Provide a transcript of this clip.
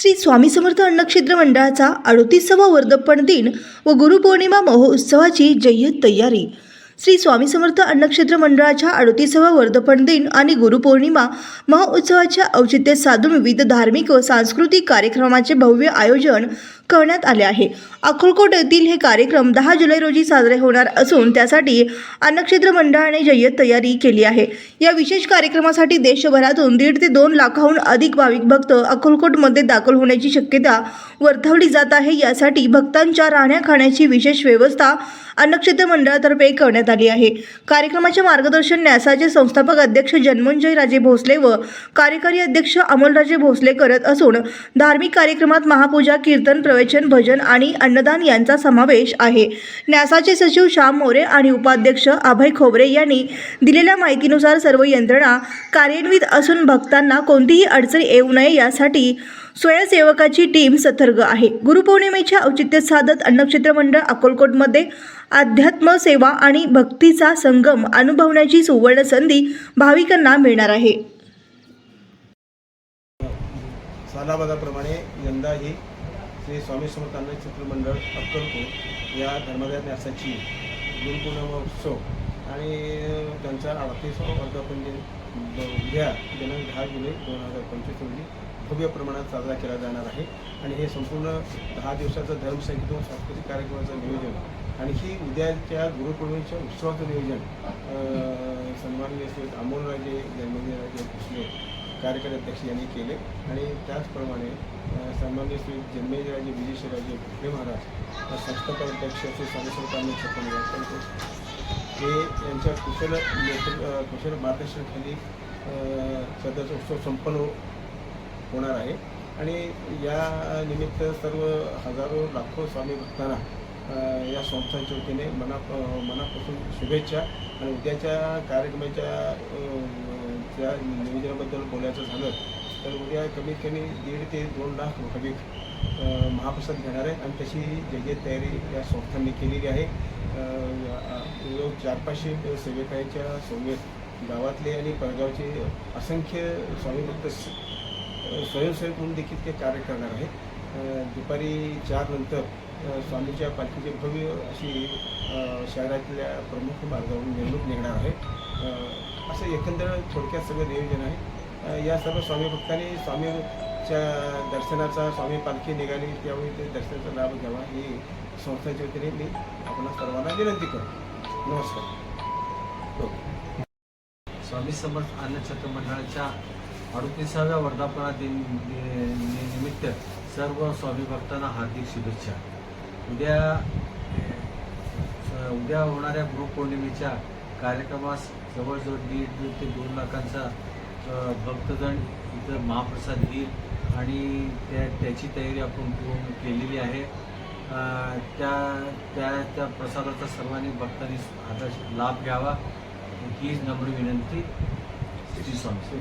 श्री स्वामी समर्थ अन्नक्षेत्र मंडळाचा अडोतीसावा वर्धपण दिन व गुरुपौर्णिमा महोत्सवाची जय्यत तयारी. श्री स्वामी समर्थ अन्नक्षेत्र मंडळाच्या अडोतीसावा वर्धपण दिन आणि गुरुपौर्णिमा महोत्सवाच्या औचित्य साधून विविध धार्मिक व सांस्कृतिक कार्यक्रमाचे भव्य आयोजन करण्यात आले आहे. अक्कलकोट येथील हे कार्यक्रम दहा जुलै रोजी साजरे होणार असून त्यासाठी अन्नक्षेत्र मंडळाने जय्यत तयारी केली आहे. या विशेष कार्यक्रमासाठी देशभरातून दीड ते दोन लाखाहून अधिक भाविक भक्त अक्कलकोटमध्ये दाखल होण्याची शक्यता वर्तवली जात आहे. यासाठी भक्तांच्या राहण्या खाण्याची विशेष व्यवस्था अन्नक्षेत्र मंडळातर्फे करण्यात आली आहे. कार्यक्रमाचे मार्गदर्शन न्यासाचे संस्थापक अध्यक्ष जन्मंजय राजे भोसले व कार्यकारी अध्यक्ष अमोलराजे भोसले करत असून धार्मिक कार्यक्रमात महापूजा कीर्तन प्रवचन भजन आणि अन्नदान यांचा समावेश आहे. न्यासाचे सचिव श्याम मोरे आणि उपाध्यक्ष अभय खोबरे यांनी दिलेल्या माहितीनुसार सर्व यंत्रणा कार्यान्वित असून भक्तांना कोणतीही अडचण येऊ नये यासाठी स्वयंसेवकाची टीम सतर्क आहे. गुरुपौर्णिमेच्या औचित्य साधत अन्नक्षेत्र मंडळ अकोलकोटमध्ये अध्यात्म सेवा आणि भक्तीचा संगम अनुभवण्याची सुवर्ण संधी भाविकांना मिळणार आहे. सालाबादाप्रमाणे यंदाही श्री स्वामी समर्थ अन्नक्षेत्र मंडळ अक्कलकोट या धर्मदाय न्यासाची गुरुपौर्णिमा उत्सव आणि त्यांचा अडतीसवा वर्धापन दिन उद्या दिनांक दहा जुलै दोन हजार पंचवीस रोजी भव्य प्रमाणात साजरा केला जाणार आहे. आणि हे संपूर्ण दहा दिवसाचं धर्मसंगीत व सांस्कृतिक कार्यक्रमाचं नियोजन आणि ही उद्याच्या गुरुपौर्णिमेच्या उत्सवाचं नियोजन अं, सन्माननीय श्री अमोलराजे जन्मदिनराजे भोसले कार्यकारी अध्यक्ष यांनी केले. आणि त्याचप्रमाणे सन्मान्य श्री जन्मेजराजे विजयशिवराजे भोसले महाराज संस्थापक अध्यक्ष श्री स्वामी छप्पन हे यांच्या कुशल नेतृत्व कुशल मार्गदर्शनाखाली सध्याचा उत्सव संपन्न हो-, होणार आहे. आणि या निमित्त सर्व हजारो लाखो स्वामी भक्तांना या संस्थांच्या वतीने मना मनापासून शुभेच्छा. आणि उद्याच्या कार्यक्रमाच्या त्या निवेदनाबद्दल बोलायचं झालं तर उद्या कमीत कमी दीड ते दोन लाख भाविक महाप्रसाद घेणार आहेत आणि तशी जय्यत तयारी या संस्थांनी केलेली आहे चार पाचशे सेवेकांच्या समवेत गावातले आणि परगावचे असंख्य स्वामीभक्त स्वयंसेवक म्हणून देखील ते कार्य करणार आहे दुपारी चार नंतर स्वामीच्या पालखीचे भव्य अशी शहरातल्या प्रमुख मार्गावरून निवडणूक निघणार आहे. असं एकंदर थोडक्यात सगळं नियोजन आहे. या सर्व स्वामी भक्तांनी स्वामीच्या दर्शनाचा स्वामी पालखी निघाली त्यावेळी ते दर्शनाचा लाभ घ्यावा ही संस्थेच्या वतीने मी आपणा सर्वांना विनंती करतो. नमस्कार. ओके. स्वामी समर्थ अन्नछत्र मंडळाच्या अडतीसाव्या वर्धापना दिन निमित्त सर्व स्वामी भक्तांना हार्दिक शुभेच्छा. उद्या उद्या होणाऱ्या गुरुपौर्णिमेच्या कार्यक्रमास जवळजवळ दीड दीड ते दोन लाखांचा भक्तजण इथं महाप्रसाद घेईल आणि त्या त्याची तयारी आपण पूर्ण केलेली आहे. त्या त्या त्या प्रसादाचा सर्वांनी भक्तांनी आता लाभ घ्यावा. हीच नम्र विनंती. श्री स्वामी.